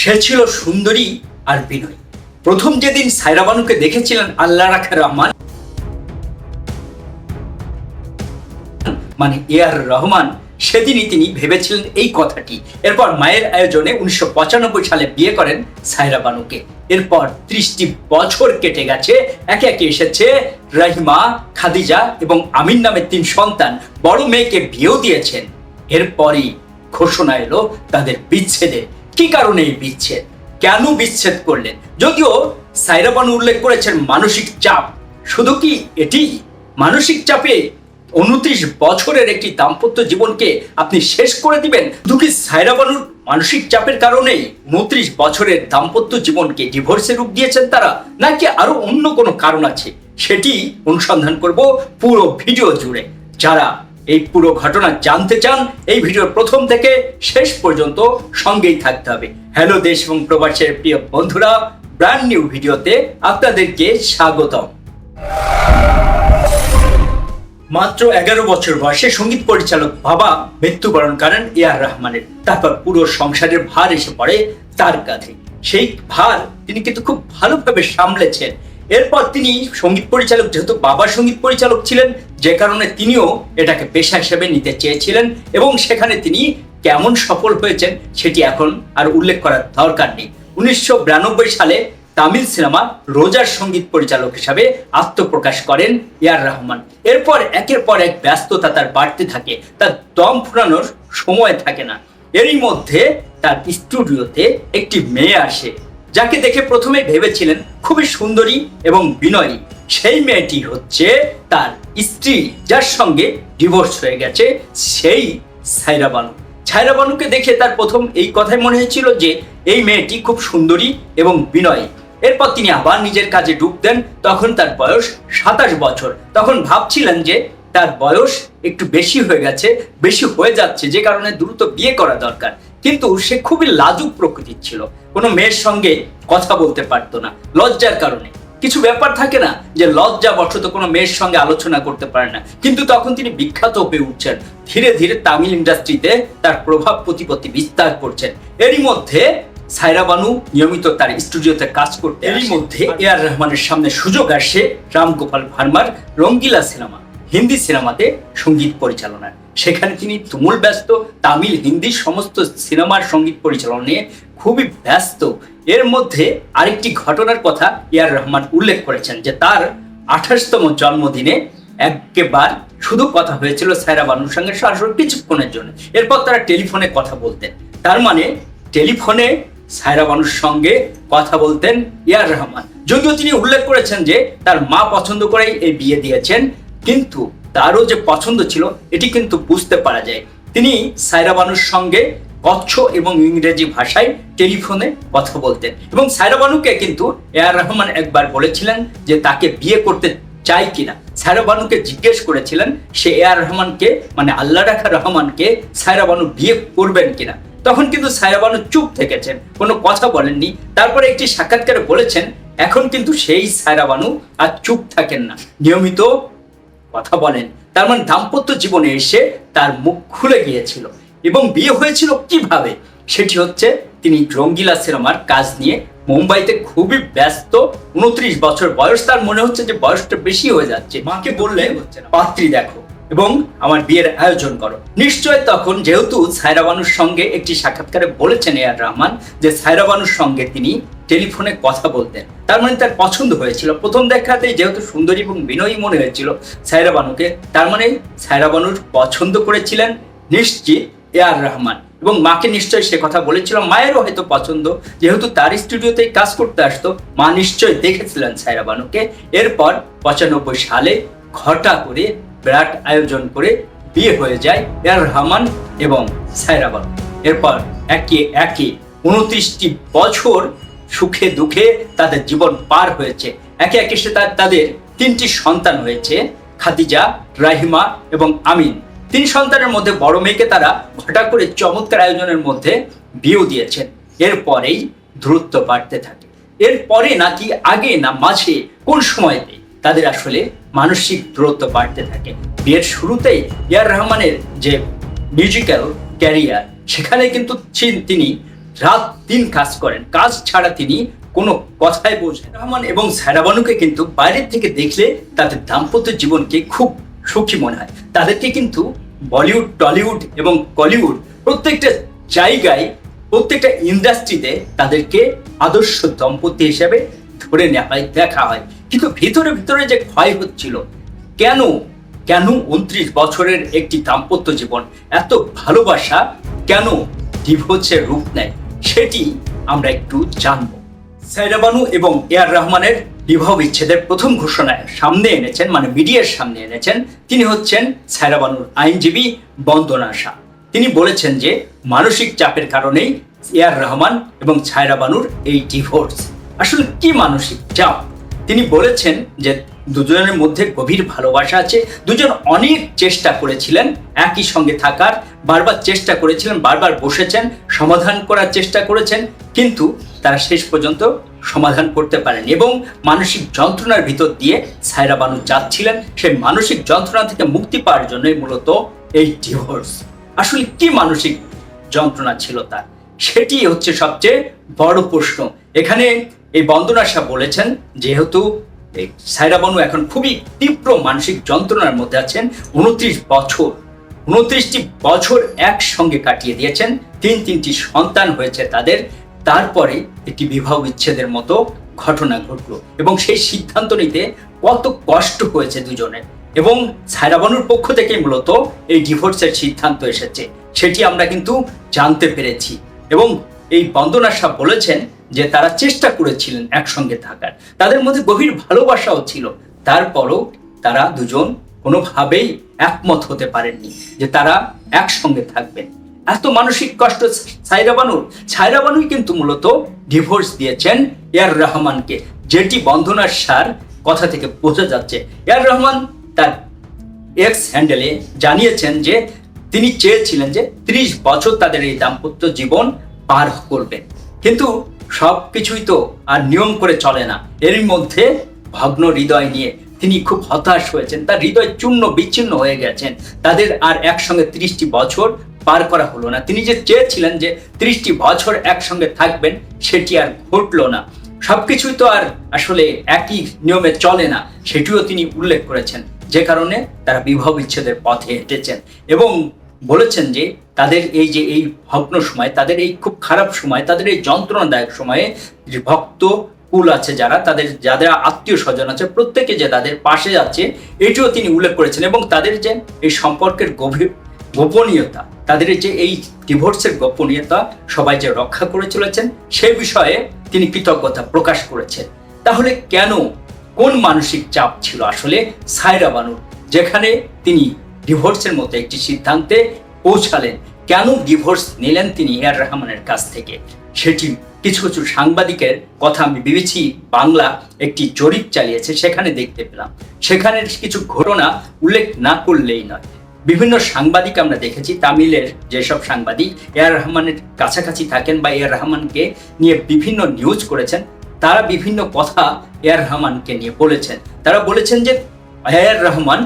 সে ছিল সুন্দরী আর বিনয়। প্রথম যেদিন সায়রা বানুকে দেখেছিলেন আল্লাহ রাখা রহমান মানে এ আর রহমান, সেদিনই তিনি ভেবেছিলেন এই কথাটি। এরপর মায়ের আয়োজনে উনিশশো পঁচানব্বই সালে বিয়ে করেন সাইরা বানুকে। এরপর ত্রিশটি বছর কেটে গেছে, একে একে এসেছে রাহিমা, খাদিজা এবং আমিন নামের তিন সন্তান। বড় মেয়েকে বিয়েও দিয়েছেন। এরপরই ঘোষণা এলো তাদের বিচ্ছেদের কি কারণে এই বিচ্ছেদ? কেন বিচ্ছেদ করলেন? যদিও সাইরা বানু উল্লেখ করেছেন মানসিক চাপ। শুধু কি এটি? মানসিক চাপে উনত্রিশ বছরের একটি দাম্পত্য জীবনকে আপনি শেষ করে দিবেন? দুঃখী সাইরা বানুর মানসিক চাপের কারণেই উনত্রিশ বছরের দাম্পত্য জীবনকে ডিভোর্সে রূপ দিয়েছেন তারা? নাকি আরও অন্য কোনো কারণ আছে? সেটি অনুসন্ধান করব পুরো ভিডিও জুড়ে। যারা এই পুরো ঘটনা জানতে চান, এই ভিডিওর প্রথম থেকে শেষ পর্যন্ত সঙ্গেই থাকতে হবে। হ্যালো দেশ এবং প্রবাসের প্রিয় বন্ধুরা ব্র্যান্ড নিউ ভিডিওতে আপনাদেরকে স্বাগতম। মাত্র এগারো বছর বয়সে সংগীত পরিচালক বাবা মৃত্যুবরণ করেন এ আর রহমানের। তারপর পুরো সংসারের ভার এসে পড়ে তার কাঁধে। সেই ভার তিনি কিন্তু খুব ভালোভাবে সামলেছেন। এরপর তিনি সংগীত পরিচালক, যেহেতু বাবা সংগীত পরিচালক ছিলেন, যে কারণে তিনিও এটাকে পেশা হিসেবে নিতে চেয়েছিলেন এবং সেখানে তিনি কেমন সফল হয়েছেন সেটি এখন আর উল্লেখ করার দরকার নেই। উনিশশো বিরানব্বই সালে তামিল সিনেমা রোজার সংগীত পরিচালক হিসাবে আত্মপ্রকাশ করেন ইয়ার রহমান। এরপর একের পর এক ব্যস্ততা তার বাড়তে থাকে, তার দম ফুরানোর সময় থাকে না। এরই মধ্যে তার স্টুডিওতে একটি মেয়ে আসে যাকে দেখে প্রথমে ভেবেছিলেন খুবই সুন্দরী এবং বিনয়ী। সেই মেয়েটি হচ্ছে তার স্ত্রী, যার সঙ্গে ডিভোর্স হয়ে গেছে সেই সাইরা বানু। ছায়রা বানুকে দেখে তার প্রথম এই কথাই মনে হয়েছিল যে এই মেয়েটি খুব সুন্দরী এবং বিনয়ী। এরপর তিনি আবার নিজের কাজে ডুব দেন, তখন তার বয়স সাতাশ বছর। তখন ভাবছিলেন যে তার বয়স একটু বেশি হয়ে গেছে, বেশি হয়ে যাচ্ছে, যে কারণে দ্রুত বিয়ে করা দরকার। কিন্তু সে খুবই লাজুক প্রকৃতির ছিল। কোনো মেয়ের সঙ্গে কথা বলতে পারতো না লজ্জার কারণে। কিছু ব্যাপার থাকে না যে লজ্জা বশত কোনো মেয়ের সঙ্গে আলোচনা করতে পারে না। কিন্তু তখন তিনি বিখ্যাত হয়ে উঠছেন। ধীরে ধীরে তামিল ইন্ডাস্ট্রিতে তার প্রভাব প্রতিপত্তি বিস্তার করছেন। এরই মধ্যে সাইরা বানু নিয়মিত তার স্টুডিওতে কাজ করতে এরই মধ্যে এ আর রহমানের সামনে সুযোগ আসে রামগোপাল ভার্মার রঙ্গিলা সিনেমা হিন্দি সিনেমাতে সংগীত পরিচালনার। সেখানে তিনি তুমুল ব্যস্ত, তামিল, হিন্দি সমস্ত সিনেমার সংগীত পরিচালনা খুবই ব্যস্ত। এর মধ্যে আরেকটি ঘটনার কথা ইয়ার রহমান উল্লেখ করেছেন যে তার আঠাশতম জন্মদিনে একবার শুধু কথা হয়েছিল সায়রা বানুর সঙ্গে সরাসরি কিছুক্ষণের জন্য। এরপর তারা টেলিফোনে কথা বলতেন। তার মানে টেলিফোনে সায়রা বানুর সঙ্গে কথা বলতেন ইয়ার রহমান। যদিও তিনি উল্লেখ করেছেন যে তার মা পছন্দ করেই এই বিয়ে দিয়েছেন, কিন্তু তারও যে পছন্দ ছিল, এটি কিন্তু বুঝতে পারা যায়। তিনি সায়রা বানুর সঙ্গে কচ্ছ এবং ইংরেজি ভাষায় টেলিফোনে কথা বলতেন। এবং সায়রা বানুকে কিন্তু এ আর রহমান একবার বলেছিলেন যে তাকে বিয়ে করতে চাই কিনা। সায়রা বানুকে জিজ্ঞেস করেছিলেন সে এ আর রহমানকে মানে আল্লাহ রাখা রহমানকে সায়রা বানু বিয়ে করবেন কিনা। তখন কিন্তু সায়রা বানু চুপ থেকেছেন, কোনো কথা বলেননি। তারপরে একটি সাক্ষাৎকারে বলেছেন, এখন কিন্তু সেই সায়রা বানু আর চুপ থাকেন না। নিয়মিত কথা বলেন। তার মানে দাম্পত্য জীবনে এসে তার মুখ খুলে গিয়েছিল। এবং বিয়ে হয়েছিল কীভাবে? সেটি হচ্ছে তিনি রঙ্গিলা সিনেমার কাজ নিয়ে মুম্বাইতে খুবই ব্যস্ত। উনত্রিশ বছর বয়স তার মনে হচ্ছে যে বয়সটা বেশি হয়ে যাচ্ছে। মাকে বললে পাত্রী দেখো। এবং আমার বিয়ের আয়োজন করো। নিশ্চয় তখন যেহেতু সায়রা বানুর সঙ্গে একটি সাক্ষাৎকারে বলেছেন এ আর রহমান যে সায়রা বানুর সঙ্গে তিনি টেলিফোনে কথা বলতেন। তার মানে তার পছন্দ হয়েছিল। প্রথম দেখাতে যেহেতু সুন্দরী এবং বিনয়ী মনে হয়েছিল সায়রা বানুকে তার মানে সায়রা বানুর পছন্দ করেছিলেন নিশ্চিত এ আর রহমান। এবং মাকে নিশ্চয়ই সে কথা বলেছিল, মায়েরও হয়তো পছন্দ। যেহেতু তার স্টুডিওতেই কাজ করতে আসতো, মা নিশ্চয়ই দেখেছিলেন সায়রা বানুকে এরপর পঁচানব্বই সালে ঘটা করে বিরাট আয়োজন করে বিয়ে হয়ে যায় এ আর রহমান এবং সায়রা বানু। এরপর একে একে উনত্রিশটি বছর সুখে দুঃখে তাদের জীবন পার হয়েছে। একে একে সে তাদের তিনটি সন্তান হয়েছে খাদিজা, রাহিমা এবং আমিন। তিন সন্তানের মধ্যে বড় মেয়েকে তারা ঘটা করে চমৎকার আয়োজনের মধ্যে বিয়েও দিয়েছেন। এরপরেই দ্রুত বাড়তে থাকে। এরপরে নাকি আগে না মাঝে কোন সময়তে তাদের আসলে মানসিক দূরত্ব বাড়তে থাকে। বিয়ের শুরুতেই ইয়ার রহমানের যে মিউজিক্যাল ক্যারিয়ার সেখানে কিন্তু তিনি রাত দিন কাজ করেন। কাজ ছাড়া তিনি কোনো কথাই বোঝেন রহমান এবং সায়রাবানুকে কিন্তু বাইরের থেকে দেখলে তাদের দাম্পত্য জীবনকে খুব সুখী মনে হয়। তাদেরকে কিন্তু বলিউড, টলিউড এবং কলিউড প্রত্যেকটা জায়গায়, প্রত্যেকটা ইন্ডাস্ট্রিতে তাদেরকে আদর্শ দম্পতি হিসেবে ধরে নেওয়া হয় দেখা হয়। কিন্তু ভিতরে ভিতরে যে ক্ষয় হচ্ছিল, কেন কেন উনত্রিশ বছরের একটি দাম্পত্য জীবন এত ভালোবাসা কেন ডিভোর্সের রূপ নেয়, সেটি আমরা একটু জানব। সাইরাবানু এবং এ আর রহমানের বিবাহ বিচ্ছেদের প্রথম ঘোষণায় সামনে এনেছেন মানে মিডিয়ার সামনে এনেছেন, তিনি হচ্ছেন সাইরাবানুর আইনজীবী বন্দনা শাহ। তিনি বলেছেন যে, মানসিক চাপের কারণেই এ আর রহমান এবং ছায়রা বানুর এই ডিভোর্স। আসলে কি মানসিক চাপ? তিনি বলেছেন যে দুজনের মধ্যে গভীর ভালোবাসা আছে। দুজন অনেক চেষ্টা করেছিলেন, একই সঙ্গে থাকার, বারবার চেষ্টা করেছিলেন, বারবার বসেছেন, সমাধান করার চেষ্টা করেছেন, কিন্তু তারা শেষ পর্যন্ত সমাধান করতে পারেন এবং মানসিক যন্ত্রণার ভিতর দিয়ে সায়রা বানু যাচ্ছিলেন। সেই মানসিক যন্ত্রণা থেকে মুক্তি পাওয়ার জন্যই মূলত এই ডিভোর্স আসলে কি মানসিক যন্ত্রণা ছিল তার? সেটি হচ্ছে সবচেয়ে বড় প্রশ্ন। এখানে এই বন্দনা শাহ বলেছেন যেহেতু সায়রা বানু এখন খুবই তীব্র মানসিক যন্ত্রণার মধ্যে আছেন, উনত্রিশ বছর, উনত্রিশটি বছর একসঙ্গে কাটিয়ে দিয়েছেন, তিন তিনটি সন্তান হয়েছে তাদের, তারপরে একটি বিবাহ বিচ্ছেদের মতো ঘটনা ঘটলো এবং সেই সিদ্ধান্ত নিতে কত কষ্ট হয়েছে দুজনের এবং সায়রাবানুর পক্ষ থেকে মূলত এই ডিভোর্সের সিদ্ধান্ত এসেছে, সেটি আমরা কিন্তু জানতে পেরেছি এবং এই বন্দনা সাহ বলেছেন যে তারা চেষ্টা করেছিলেন একসঙ্গে থাকার। তাদের মধ্যে গভীর ভালোবাসাও ছিল। তারপরও তারা দুজন কোনোভাবেই একমত হতে পারেননি যে তারা একসঙ্গে থাকবেন। এত মানসিক কষ্ট সাইরাবানুর সাইরাবানুই কিন্তু মূলত ডিভোর্স দিয়েছেন এয়ার রহমানকে, যেটি বন্ধনার সার কথা থেকে বোঝা যাচ্ছে। এয়ার রহমান তার এক্স হ্যান্ডেলে জানিয়েছেন যে তিনি চেয়েছিলেন যে ত্রিশ বছর তাদের এই দাম্পত্য জীবন পার করবেন। কিন্তু সব কিছুই তো আর নিয়ম করে চলে না। এর মধ্যে ভগ্ন হৃদয় নিয়ে তিনি খুব হতাশ হয়েছেন। তার হৃদয় চূর্ণ বিচ্ছিন্ন হয়ে গেছেন। তাদের আর একসঙ্গে ত্রিশটি বছর পার করা হলো না। তিনি যে চেয়েছিলেন যে ত্রিশটি বছর একসঙ্গে থাকবেন, সেটি আর ঘটলো না। সবকিছুই তো আর আসলে একই নিয়মে চলে না, সেটিও তিনি উল্লেখ করেছেন। যে কারণে তারা বিবাহ বিচ্ছেদের পথে হেঁটেছেন এবং বলেছেন যে তাদের এই যে এই ভগ্ন সময়, তাদের এই খুব খারাপ সময়, তাদের এই যন্ত্রণাদায়ক সময়ে যে ভক্ত কুল আছে যারা, তাদের যাদের আত্মীয় স্বজন আছে, প্রত্যেকে যে তাদের পাশে যাচ্ছে এটিও তিনি উল্লেখ করেছেন এবং তাদের যে এই সম্পর্কের গভীর গোপনীয়তা, তাদের যে এই ডিভোর্সের গোপনীয়তা সবাই যে রক্ষা করে চলেছেন, সে বিষয়ে তিনি কৃতজ্ঞতা প্রকাশ করেছেন। তাহলে কেন কোন মানসিক চাপ ছিল আসলে সায়রা বানুর যেখানে তিনি ডিভোর্সের মতো একটি সিদ্ধান্তে পৌঁছালেন? কেন ডিভোর্স নিলেন তিনি এয়ার রহমানের কাছ থেকে? সেটি কিছু কিছু সাংবাদিকের কথা আমি বিবিসি বাংলা একটি জরিপ চালিয়েছে, সেখানে দেখতে পেলাম। সেখানের কিছু ঘটনা উল্লেখ না করলেই নয়। বিভিন্ন সাংবাদিক আমরা দেখেছি, তামিলের যেসব সাংবাদিক এয়ার রহমানের কাছাকাছি থাকেন বা এয়ার রহমানকে নিয়ে বিভিন্ন নিউজ করেছেন, তারা বিভিন্ন কথা এয়ার রহমানকে নিয়ে বলেছেন। তারা বলেছেন যে এয়ার রহমান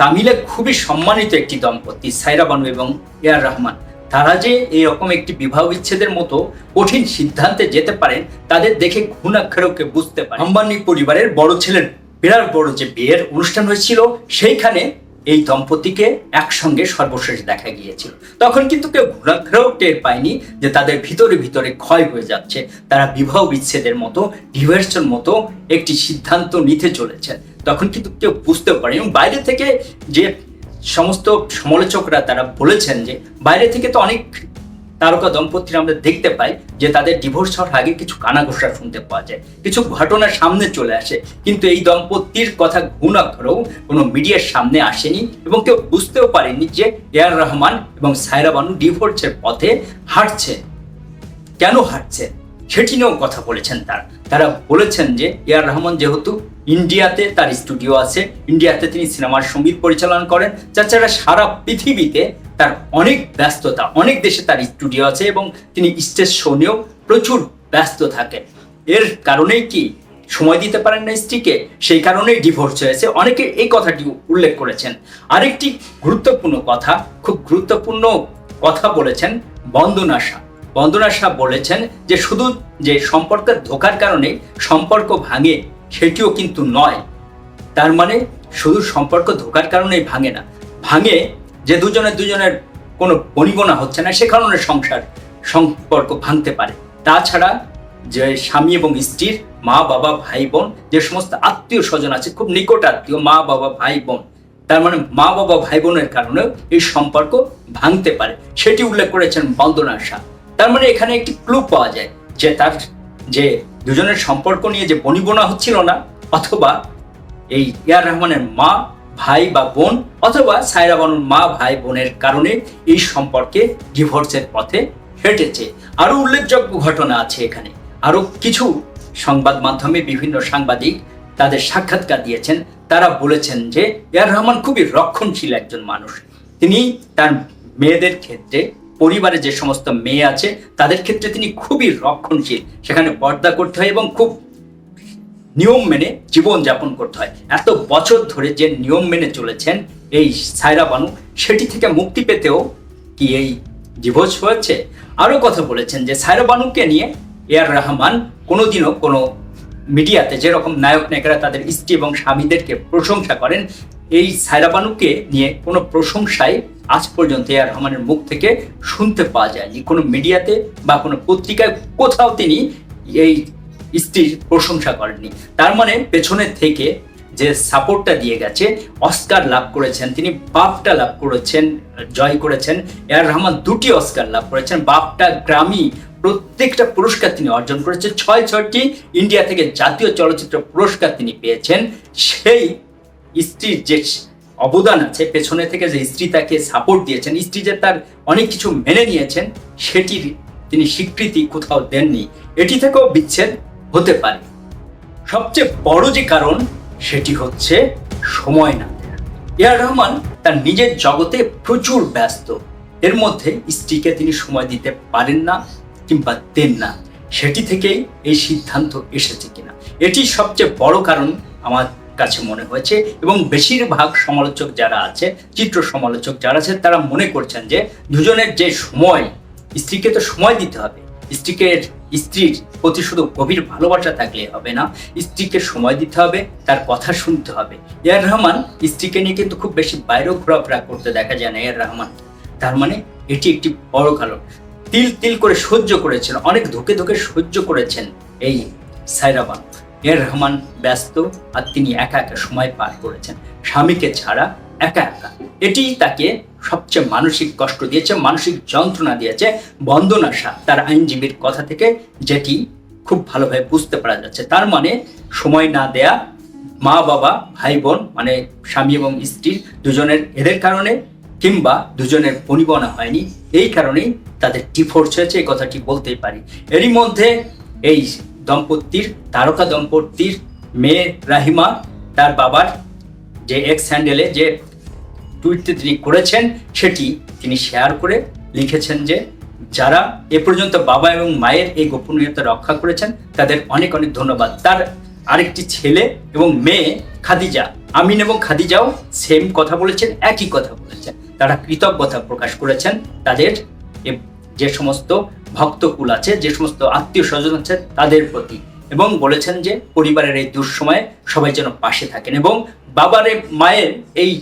তামিলে খুবই সম্মানিত একটি দম্পতি, সাইরা বানু এবং এয়ার রহমান। তারা যে এরকম একটি বিবাহ বিচ্ছেদের মতো কঠিন সিদ্ধান্তে যেতে পারেন তাদের দেখে ঘুণাক্ষরকে বুঝতে পারে। আম্বানি পরিবারের বড় ছেলের, বিরাট বড় যে বিয়ের অনুষ্ঠান হয়েছিল, সেইখানে এই দম্পতিকে একসঙ্গে সর্বশেষ দেখা গিয়েছিল। তখন কিন্তু কেউ ঘোরাঘেরাও টের পায়নি যে তাদের ভিতরে ভিতরে ক্ষয় হয়ে যাচ্ছে। তারা বিবাহ বিচ্ছেদের মতো ডিভার্সের মতো একটি সিদ্ধান্ত নিতে চলেছেন। তখন কিন্তু কেউ বুঝতেও পারে এবং বাইরে থেকে যে সমস্ত সমালোচকরা তারা বলেছেন যে বাইরে থেকে তো অনেক তারকা দম্পতির আমরা দেখতে পাই যে তাদের ডিভোর্স হওয়ার আগে কিছু কানাঘোষা শুনতে পাওয়া যায়, কিছু ঘটনা সামনে চলে আসে, কিন্তু এই দম্পতির কথা ঘুণাক্ষরেও কোনো মিডিয়ার সামনে আসেনি এবং কেউ বুঝতেও পারেনি যে এয়ার রহমান এবং সায়রা বানু ডিভোর্সের পথে হাঁটছে। কেন হাঁটছে? সেটি নিয়েও কথা বলেছেন তার। তারা বলেছেন যে এয়ার রহমান যেহেতু ইন্ডিয়াতে তার স্টুডিও আছে। ইন্ডিয়াতে তিনি সিনেমার সংগীত পরিচালনা করেন। তাছাড়া সারা পৃথিবীতে তার অনেক ব্যস্ততা, অনেক দেশে তার স্টুডিও আছে এবং তিনি স্টেজ শো নিয়েও প্রচুর ব্যস্ত থাকেন এর কারণেই কি সময় দিতে পারেন না স্ত্রীকে? সেই কারণেই ডিভোর্স হয়েছে। অনেকে এই কথাটি উল্লেখ করেছেন। আরেকটি গুরুত্বপূর্ণ কথা, খুব গুরুত্বপূর্ণ কথা বলেছেন বন্দনা শাহ। বন্দনা শাহ বলেছেন যে শুধু যে সম্পর্কের ধোকার কারণে সম্পর্ক ভাঙে সেটিও কিন্তু নয়। তার মানে শুধু সম্পর্ক ধোকার কারণেই ভাঙে না। ভাঙে যে দুজনের দুজনের কোনো বনিবনা হচ্ছে না, সে কারণে সংসার, সম্পর্ক ভাঙতে পারে। তাছাড়া যে স্বামী এবং স্ত্রীর মা, বাবা, ভাই, বোন, যে সমস্ত আত্মীয় স্বজন আছে, খুব নিকট আত্মীয়, মা, বাবা, ভাই, বোন, তার মানে মা, বাবা, ভাই, বোনের কারণেও এই সম্পর্ক ভাঙতে পারে। সেটি উল্লেখ করেছেন বন্দনা শাহ। তার মানে এখানে একটি ক্লু পাওয়া যায় যে তার যে দুজনের সম্পর্ক নিয়ে যে বনিবনা হচ্ছিল না, অথবা এই ইয়ার রহমানের মা, ভাই বা বোন, অথবা সায়রা বানুর মা, ভাই, বোনের কারণে এই সম্পর্কে ডিভোর্সের পথে হেঁটেছে। আরও উল্লেখযোগ্য ঘটনা আছে এখানে। আরও কিছু সংবাদ মাধ্যমে বিভিন্ন সাংবাদিক তাদের সাক্ষাৎকার দিয়েছেন। তারা বলেছেন যে ইয়ার রহমান খুবই রক্ষণশীল একজন মানুষ। তিনি তার মেয়েদের ক্ষেত্রে পরিবারে যে সমস্ত মেয়ে আছে, তাদের ক্ষেত্রে তিনি খুবই রক্ষণশীল। সেখানে পর্দা করতে হয় এবং খুব নিয়ম মেনে জীবন যাপন করতে হয়। এত বছর ধরে যে নিয়ম মেনে চলেছেন এই সায়রা বানু, সেটি থেকে মুক্তি পেতেও কি এই ডিভোর্স হয়েছে? আরও কথা বলেছেন যে সায়রা বানুকে নিয়ে এ আর রহমান কোনোদিনও কোনো মিডিয়াতে যেরকম নায়ক নায়িকারা তাদের স্ত্রী এবং স্বামীদেরকে প্রশংসা করেন, এই সায়রা বানুকে নিয়ে কোনো প্রশংসাই আজ পর্যন্ত এ আর রহমানের মুখ থেকে শুনতে পাওয়া যায়নি। কোনো মিডিয়াতে বা কোনো পত্রিকায় কোথাও তিনি এই স্ত্রীর প্রশংসা করেননি। তার মানে পেছনে থেকে যে সাপোর্টটা দিয়ে গেছে, অস্কার লাভ করেছেন তিনি, বাপটা লাভ করেছেন, জয় করেছেন, এ আর রহমান দুটি অস্কার লাভ করেছেন, বাপটা গ্রামী প্রত্যেকটা পুরস্কার তিনি অর্জন করেছেন, ছয় ছয়টি ইন্ডিয়া থেকে জাতীয় চলচ্চিত্র পুরস্কার তিনি পেয়েছেন, সেই স্ত্রীর যে অবদান আছে, পেছনে থেকে যে স্ত্রী তাকে সাপোর্ট দিয়েছেন, স্ত্রী যে তার অনেক কিছু মেনে নিয়েছেন, সেটির তিনি স্বীকৃতি কোথাও দেননি। এটি থেকেও বিচ্ছেদ হতে পারে। সবচেয়ে বড় যে কারণ, সেটি হচ্ছে সময় না দেয়া। রহমান তার নিজের জগতে প্রচুর ব্যস্ত। এর মধ্যে স্ত্রীকে তিনি সময় দিতে পারেন না কিংবা দেন না। সেটি থেকেই এই সিদ্ধান্ত এসেছে কিনা। এটি সবচেয়ে বড় কারণ আমার কাছে মনে হয়েছে এবং বেশিরভাগ সমালোচক যারা আছে, চিত্র সমালোচক যারা আছে, তারা মনে করছেন যে দুজনের যে সময়, স্ত্রীকে তো সময় দিতে হবে। স্ত্রীকে, স্ত্রীর প্রতি শুধু গভীর ভালোবাসা থাকলে হবে না, স্ত্রীকে সময় দিতে হবে, তার কথা শুনতে হবে। এয়ার রহমান স্ত্রীকে নিয়ে কিন্তু খুব বেশি বাইরেও ঘোরাফেরা করতে দেখা যায় না এয়ার রহমান। তার মানে এটি একটি বড় কারণ। তিল তিল করে সহ্য করেছেন, অনেক ধুকে ধুকে সহ্য করেছেন এই সাইরাবান। এর রহমান, ব্যস্ত, আর তিনি একা একা সময় পার করেছেন। স্বামীকে ছাড়া একা একা। এটি তাকে সবচেয়ে মানসিক কষ্ট দিয়েছে, মানসিক যন্ত্রণা দিয়েছে, বন্দনা শাহ তার আইনজীবীর কথা থেকে যেটি খুব ভালোভাবে বুঝতে পারা যাচ্ছে। তার মানে সময় না দেয়া মা, বাবা, ভাই, বোন মানে স্বামী এবং স্ত্রী দুজনের, এদের কারণে কিংবা দুজনের পরিবনা হয়নি। এই কারণেই তাদের ডিভোর্স হয়েছে, এই কথাটি বলতেই পারি। এরই মধ্যে এই দম্পতির, তারকা দম্পতির মেয়ে রাহিমা, তার বাবার যে এক্স হ্যান্ডেলে যে টুইটটি তিনি করেছেন, সেটি তিনি শেয়ার করে লিখেছেন যে, যারা এ পর্যন্ত বাবা এবং মায়ের এই গোপনীয়তা রক্ষা করেছেন, তাদের অনেক অনেক ধন্যবাদ। তার আরেকটি ছেলে এবং মেয়ে খাদিজা, আমিন এবং খাদিজাও সেম কথা বলেছেন, একই কথা বলেছেন। তারা কৃতজ্ঞতা প্রকাশ করেছেন, তাদের যে সমস্ত ভক্তকুল আছে, যে সমস্ত আত্মীয় স্বজন আছে তাদের প্রতি। এবং বলেছেন যে পরিবারের এই দুঃসময়ে সবাই যেন পাশে থাকেন এবং বাবার, মায়ের এই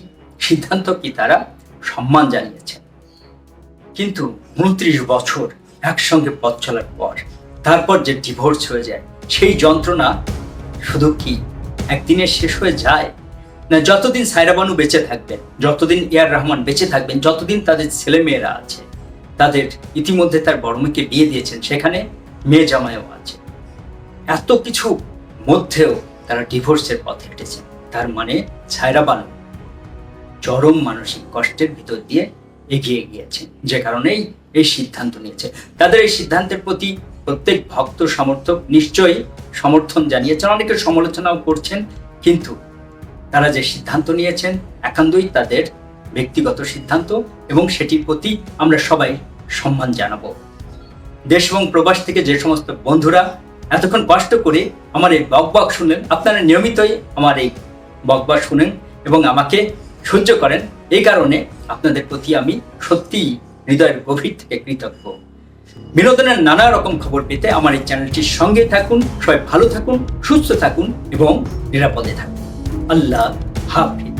সিদ্ধান্ত কি তারা সম্মান জানিয়েছেন। কিন্তু উনত্রিশ বছর একসঙ্গে পথ চলার পর, তারপর যে ডিভোর্স হয়ে যায়, সেই যন্ত্রণা শুধু কি একদিনে শেষ হয়ে যায়? না, যতদিন সায়রা বানু বেঁচে থাকবেন, যতদিন এয়ার রহমান বেঁচে থাকবেন, যতদিন তাদের ছেলে মেয়েরা আছে তাদের ইতিমধ্যে তার বড় মেয়েকে বিয়ে দিয়েছেন। সেখানে মেয়ে জামাইও আছে। এত কিছু মধ্যেও তারা ডিভোর্সের পথে হেঁটেছেন। তার মানে ছায়রা বানু চরম মানসিক কষ্টের ভিতর দিয়ে এগিয়ে গিয়েছেন। যে কারণেই এই সিদ্ধান্ত নিয়েছে। তাদের এই সিদ্ধান্তের প্রতি প্রত্যেক ভক্ত সমর্থক নিশ্চয়ই সমর্থন জানিয়েছেন। অনেকে সমালোচনাও করছেন। কিন্তু তারা যে সিদ্ধান্ত নিয়েছেন, একান্তই তাদের ব্যক্তিগত সিদ্ধান্ত এবং সেটির প্রতি আমরা সবাই সম্মান জানাব। দেশ এবং প্রবাস থেকে যে সমস্ত বন্ধুরা এতক্ষণ কষ্ট করে আমার এই বকবক শুনলেন, আপনারা নিয়মিতই আমার এই বকবক শুনেন এবং আমাকে সহ্য করেন। এই কারণে আপনাদের প্রতি আমি সত্যিই হৃদয়ের গভীর থেকে কৃতজ্ঞ। বিনোদনের নানা রকম খবর পেতে আমার এই চ্যানেলটির সঙ্গে থাকুন, সবাই ভালো থাকুন, সুস্থ থাকুন এবং নিরাপদে থাকুন। আল্লাহ হাফিজ।